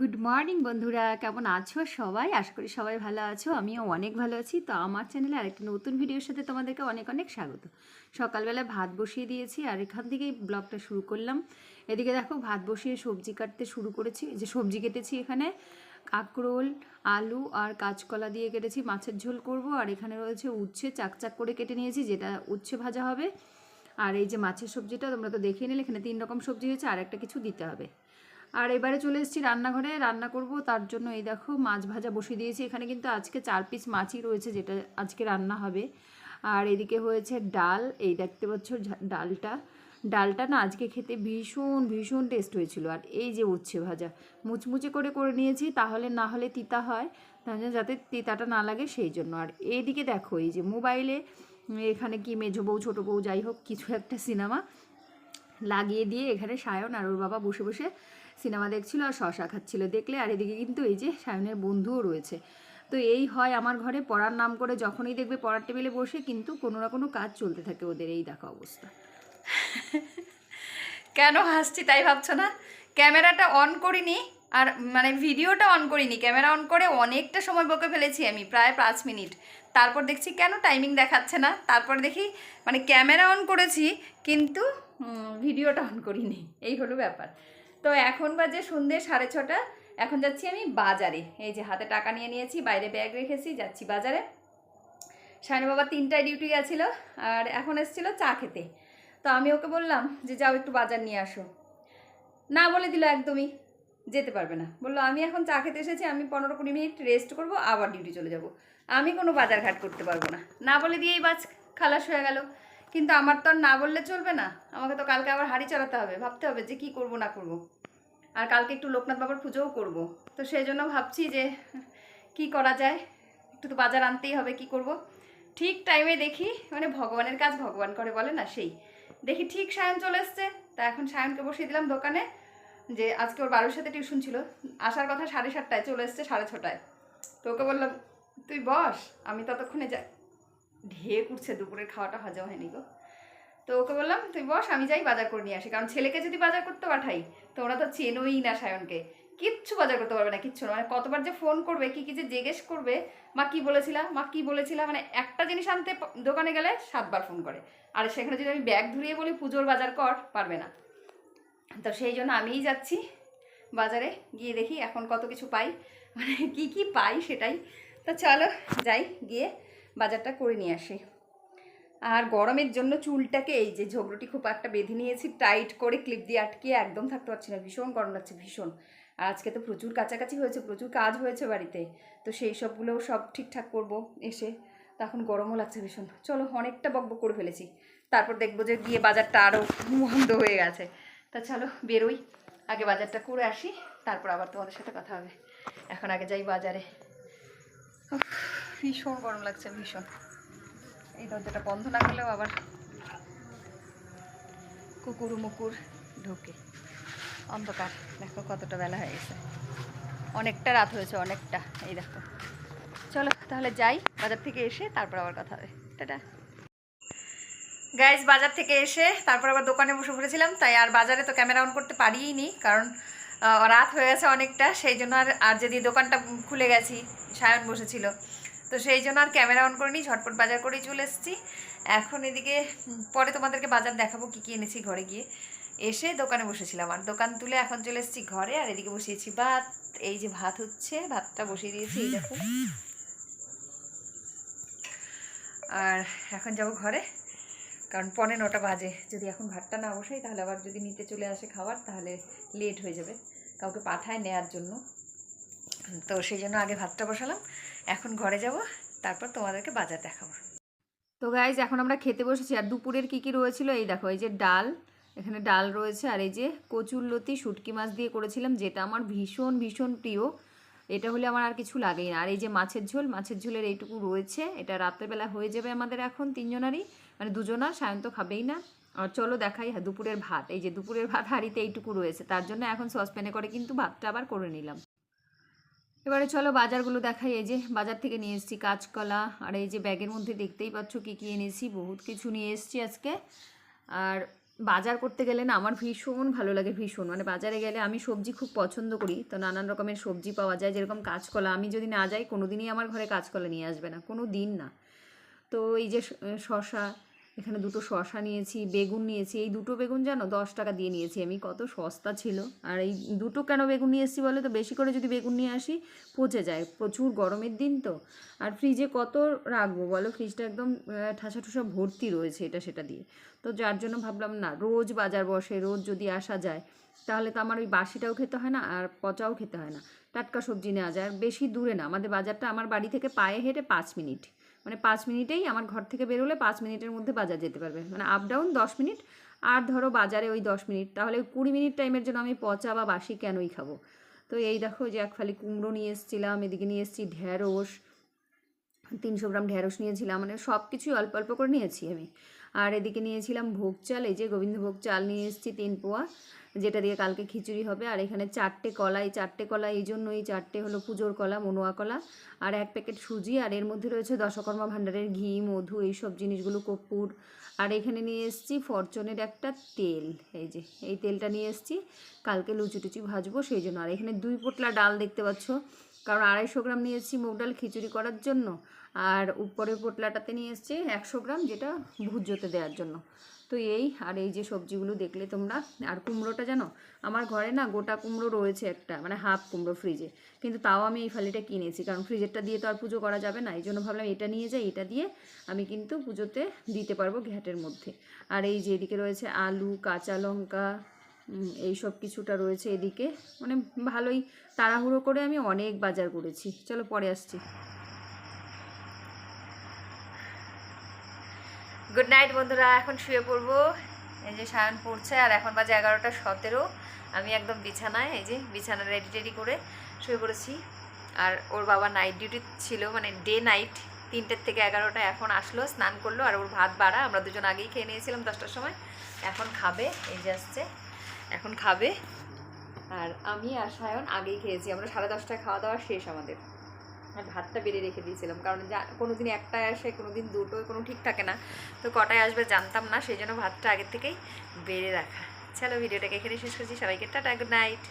Good morning বন্ধুরা। কেমন আছো সবাই? আশা করি সবাই ভালো আছো। আমিও অনেক ভালো আছি। তো আমার চ্যানেলে আরেকটা নতুন ভিডিওর সাথে তোমাদেরকে অনেক অনেক স্বাগত। সকালবেলা ভাত বসিয়ে দিয়েছি আর এখান থেকেই ব্লগটা শুরু করলাম। এদিকে দেখো, ভাত বসিয়ে সবজি কাটতে শুরু করেছি। যে সবজি কেটেছি এখানে। কাঁকরোল, আলু আর কাঁচকলা দিয়ে কেটেছি। মাছের ঝোল করব। আর এখানে রয়েছে উচ্ছে। চাকচাক করে কেটে নিয়েছি, যেটা উচ্ছে ভাজা হবে। আর এই যে মাছের সবজিটা তোমরা তো দেখিয়ে নিলে, এখানে তিন রকম সবজি হয়েছে। আর একটা কিছু দিতে হবে। আর এবারে চলে এসেছি রান্নাঘরে। রান্না করব, তার জন্য এই দেখো মাছ ভাজা বসিয়ে দিয়েছি। এখানে কিন্তু আজকে চার পিস মাছই রয়েছে যেটা আজকে রান্না হবে। আর এদিকে হয়েছে ডাল, এই দেখতে পাচ্ছ ডালটা। ডালটা না আজকে খেতে ভীষণ ভীষণ টেস্ট হয়েছিল। আর এই যে উচ্ছে ভাজা, মুচমুচে করে করে নিয়েছি, তাহলে না হলে তিতা হয় জন্য যাতে তিতাটা না লাগে সেই জন্য। আর এইদিকে দেখো, এই যে মোবাইলে, এখানে কি মেঝো বউ, ছোটো বউ, যাই হোক, কিছু একটা সিনেমা লাগিয়ে দিয়ে এখানে সায়ন আর ওর বাবা বসে বসে সিনেমা দেখছিল আর শশা খাচ্ছিল দেখলে। আর এদিকে কিন্তু এই যে সায়নের বন্ধুও রয়েছে। তো এই হয় আমার ঘরে, পড়ার নাম করে যখনই দেখবে পড়ার টেবিলে বসে কিন্তু কোনো না কোনো কাজ চলতে থাকে ওদের, এই দেখা অবস্থা। কেন হাসছি তাই ভাবছ না? ক্যামেরাটা অন করিনি আর মানে ভিডিওটা অন করিনি, ক্যামেরা অন করে অনেকটা সময় বকে ফেলেছি আমি, প্রায় পাঁচ মিনিট। তারপর দেখছি কেন টাইমিং দেখাচ্ছে না? তারপর দেখি মানে ক্যামেরা অন করেছি কিন্তু ভিডিওটা অন করিনি, এই হলো ব্যাপার। তো এখন বাজে সন্ধ্যে সাড়ে ছটা। এখন যাচ্ছি আমি বাজারে। এই যে হাতে টাকা নিয়ে নিয়েছি, বাইরে ব্যাগ রেখেছি, যাচ্ছি বাজারে। সায়নী বাবা তিনটায় ডিউটি গেছিল আর এখন এসেছিল চা খেতে। তো আমি ওকে বললাম যে, যাও একটু বাজার নিয়ে আসো। না বলে দিল একদমই, যেতে পারবে না। বলল, আমি এখন চা খেতে এসেছি, আমি পনেরো কুড়ি মিনিট রেস্ট করব, আবার ডিউটি চলে যাব। আমি কোনো বাজার ঘাট করতে পারব না। না বলে দিয়েই বাজ খালাস হয়ে গেল। কিন্তু আমার তো আর না বললে চলবে না। আমাকে তো কালকে আবার হাঁড়ি চালাতে হবে। ভাবতে হবে যে কি করব, না করব। আর কালকে একটু লোকনাথ বাবার পুজোও করব। তো সেই জন্য ভাবছি যে কি করা যায়? একটু তো বাজার আনতেই হবে, কি করব? ঠিক টাইমে দেখি মানে ভগবানের কাজ ভগবান করে বলে না সেই। দেখি ঠিক সায়ন চলে এসছে। তা এখন সায়নকে বসিয়ে দিলাম দোকানে যে আজকে ওর বারোর সাথে টিউশন ছিল। আসার কথা সাড়ে সাতটায় চলে এসছে, সাড়ে ছটায়। তো ওকে বললাম, তুই বস, আমি ততক্ষণে যাই। ঢেক উঠছে দুপুরের খাওয়াটা হজম হয়নি গো। তো ওকে বললাম, তুই বস, আমি যাই বাজার করে নিয়ে আসি। কারণ ছেলেকে যদি বাজার করতে পাঠাই, তো ওরা তো চেনোই না সায়নকে। কিচ্ছু বাজার করতে পারবে না, কিচ্ছু না। মানে কতবার যে ফোন করবে, কি কি যে জিজ্ঞেস করবে, মা কি বলেছিলা, মা কি বলেছিলা মানে একটা জিনিস আনতে দোকানে গেলে সাতবার ফোন করে। আর সেখানে যদি আমি ব্যাগ ধরিয়ে বলি, পুজোর বাজার কর, পারবে না। তো সেই জন্য আমিই যাচ্ছি বাজারে, গিয়ে দেখি এখন কত কিছু পাই। মানে কি কি পাই সেটাই। তো চলো, যাই গিয়ে বাজারটা করে নিয়ে আসি। আর গরমের জন্য চুলটাকে এই যে ঝগড়ুটি খুব একটা বেঁধে নিয়েছি, টাইট করে ক্লিপ দিয়ে আটকিয়ে একদম থাকতে পারছি না। ভীষণ গরম লাগছে, ভীষণ। আর আজকে তো প্রচুর কাছাকাছি হয়েছে, প্রচুর কাজ হয়েছে বাড়িতে। তো সেই সবগুলোও সব ঠিকঠাক করব এসে। তখন গরমও লাগছে ভীষণ। চলো অনেকটা বকবক করে ফেলেছি। তারপর দেখব যে গিয়ে বাজারটা আরও বন্ধ হয়ে গেছে। তা চলো বেরোই। আগে বাজারটা করে আসি, তারপর আবার তোমাদের সাথে কথা হবে। এখন আগে যাই বাজারে। ভীষণ গরম লাগছে, ভীষণ। এই দরজাটা বন্ধ না করলেও আবার কুকুর মুকুর ঢোকে। অন্ধকার, দেখো কতটা বেলা হয়ে গেছে। অনেকটা রাত হয়েছে, অনেকটা, এই দেখো। চলো, তাহলে যাই, বাজার থেকে এসে তারপর আবার কথা হবে। টাটা। গাইজ বাজার থেকে এসে তারপর আবার দোকানে বসে পড়েছিলাম, তাই আর বাজারে তো ক্যামেরা অন করতে পারিই নি, কারণ রাত হয়ে গেছে অনেকটা, সেই জন্য আর আর যদি দোকানটা খুলে গেছি, সায়ন বসেছিল। তো সেই জন্য আর ক্যামেরা অন করিনি, ঝটপট বাজার করেই চলে এসেছি। এখন এদিকে, পরে তোমাদেরকে বাজার দেখাবো কী কী এনেছি ঘরে গিয়ে। এসে দোকানে বসেছিলাম আর দোকান তুলে এখন চলে এসেছি ঘরে আর এদিকে বসিয়েছি ভাত। এই যে ভাত হচ্ছে, ভাতটা বসিয়ে দিয়েছি, এই দেখো। আর এখন যাব ঘরে, কারণ পনে নটা বাজে। যদি এখন ভাতটা না বসাই, তাহলে আবার যদি নিতে চলে আসে খাবার, তাহলে লেট হয়ে যাবে। কাউকে পাঠায় নেয়ার জন্য। তো সেই জন্য আগে ভাতটা বসালাম। এখন ঘরে যাব, তারপর তোমাদেরকে বাজার দেখাবো। তো গাইজ এখন আমরা খেতে বসেছি, আর দুপুরের কী কী রয়েছিল? এই দেখো, এই যে ডাল, এখানে ডাল রয়েছে, আর এই যে কচুর লতি শুটকি মাছ দিয়ে করেছিলাম, যেটা আমার ভীষণ ভীষণ প্রিয়। এটা হলে আমার আর কিছু লাগেই না। আর এই যে মাছের ঝোল, মাছের ঝোলের এইটুকু রয়েছে। এটা রাত্রেবেলা হয়ে যাবে আমাদের এখন তিনজনারই। মানে দুজনার সায়ন তো খাবেই না। আর চলো দেখাই দুপুরের ভাত। এই যে দুপুরের ভাত হাঁড়িতে এইটুকু রয়েছে। তার জন্য এখন সসপ্যানে করে কিন্তু ভাতটা আবার করে নিলাম। এবারে চলো বাজারগুলো দেখাই, এই যে বাজার থেকে নিয়ে এসেছি কাঁচকলা, আর এই যে ব্যাগের মধ্যে দেখতেই পাচ্ছ কী কী এনেছি, বহুত কিছু নিয়ে এসেছি আজকে। আর বাজার করতে গেলে না আমার ভীষণ ভালো লাগে, ভীষণ। মানে বাজারে গেলে আমি সবজি খুব পছন্দ করি, তো নানান রকমের সবজি পাওয়া যায়, যেরকম কাঁচকলা। আমি যদি না যাই কোনো দিনই আমার ঘরে কাঁচকলা নিয়ে আসবে না, কোনো দিন না। তো এই যে শশা এখানে দুটো শশা নিয়েছি, বেগুন নিয়েছি। এই দুটো বেগুন জানো? দশ টাকা দিয়ে নিয়েছি আমি। কত সস্তা ছিল। আর এই দুটো কেন বেগুন নিয়ে এসেছি বলো তো? বেশি করে যদি বেগুন নিয়ে আসি, পচে যায়। প্রচুর গরমের দিন তো। আর ফ্রিজে কত রাখব বলো? ফ্রিজটা একদম ঠাসা ঠুসা ভর্তি রয়েছে এটা সেটা দিয়ে। তো যার জন্য ভাবলাম, না, রোজ বাজার বসে, রোজ যদি আসা যায়, তাহলে তো আমার ওই বাসিটাও খেতে হয় না, আর পচাও খেতে হয় না। টাটকা সবজি নেওয়া যায়। আর বেশি দূরে না। আমাদের বাজারটা আমার বাড়ি থেকে পায়ে হেঁটে পাঁচ মিনিট। মানে পাঁচ মিনিটেই আমার ঘর থেকে বেরোলে পাঁচ মিনিটের মধ্যে বাজার যেতে পারবে। মানে আপ ডাউন দশ মিনিট, আর ধরো বাজারে ওই দশ মিনিট, তাহলে ওই কুড়ি মিনিট টাইমের জন্য আমি পচা বা বাসি কেনই খাব? তো এই দেখো যে এক ফালি কুমড়ো নিয়ে এসেছিলাম, এদিকে নিয়ে এসেছি ঢ্যাঁড়স তিনশো গ্রাম ঢ্যাঁড়স নিয়েছিলাম মানে সব কিছুই অল্প অল্প করে নিয়েছি আমি। আর এদিকে নিয়েছিলাম ভোগ চাল, এই যে গোবিন্দভোগ চাল নিয়ে এসেছি তিন পোয়া, যেটা দিয়ে কালকে খিচুড়ি হবে। আর এখানে চারটে কলা এই চারটে কলা এই জন্য এই চারটে হলো পুজোর কলা, মনোয়া কলা, আর এক প্যাকেট সুজি, আর এর মধ্যে রয়েছে দশকর্মা ভাণ্ডারের ঘি, মধু, এইসব জিনিসগুলো, কর্পূর। আর এখানে নিয়ে এসেছি ফরচুনের একটা তেল, এই যে, এই তেলটা নিয়ে এসেছি। কালকে লুচি টুচি ভাজবো সেই জন্য। আর এখানে দুই পোটলা ডাল দেখতে পাচ্ছ কারণ আড়াইশো গ্রাম নিয়ে এসেছি মুগ ডাল খিচুড়ি করার জন্য, আর উপরের পোটলাটাতে নিয়ে এসেছি একশো গ্রাম যেটা ভুজোতে দেওয়ার জন্য। তো এই, আর এই যে সবজিগুলো দেখলে তোমরা, আর কুমড়োটা জানো? আমার ঘরে না গোটা কুমড়ো রয়েছে একটা মানে হাফ কুমড়ো ফ্রিজে, কিন্তু তাও আমি এই ফালিটা কিনেছি, কারণ ফ্রিজেরটা দিয়ে তো আর পুজো করা যাবে না, এই জন্য ভাবলাম এটা নিয়ে যাই, এটা দিয়ে আমি কিন্তু পুজোতে দিতে পারব ঘ্যাটের মধ্যে। আর এই যে এদিকে রয়েছে আলু, কাঁচা লঙ্কা এই সব কিছুটা রয়েছে এদিকে। মানে ভালোই তাড়াহুড়ো করে আমি অনেক বাজার করেছি। চলো পরে আসছি। গুড নাইট বন্ধুরা, এখন শুয়ে পড়ব। এই যে সায়ন পড়ছে, আর এখন বাজে এগারোটা সতেরো। আমি একদম বিছানায়, এই যে বিছানা রেডি টেডি করে শুয়ে পড়েছি। আর ওর বাবা নাইট ডিউটি ছিল মানে ডে নাইট তিনটের থেকে এগারোটা এখন আসলো, স্নান করল, আর ওর ভাত বাড়া, আমরা দুজন আগেই খেয়ে নিয়েছিলাম দশটার সময়। এখন খাবে, এই যে আসছে। এখন খাবে। আর আমি আর সায়ন আগেই খেয়েছি। আমরা সাড়ে দশটায় খাওয়া দাওয়া শেষ আমাদের। আর ভাতটা বেড়ে রেখে দিয়েছিলাম। কারণ যা কোনো দিন একটায় আসে কোনো দিন দুটো কোনো ঠিক থাকে না। তো কটায় আসবে জানতাম না। সেই জন্য ভাতটা আগের থেকেই বেড়ে রাখা। চলো, ভিডিওটাকে এখানে শেষ করছি। সবাইকে টাটা, গুড নাইট।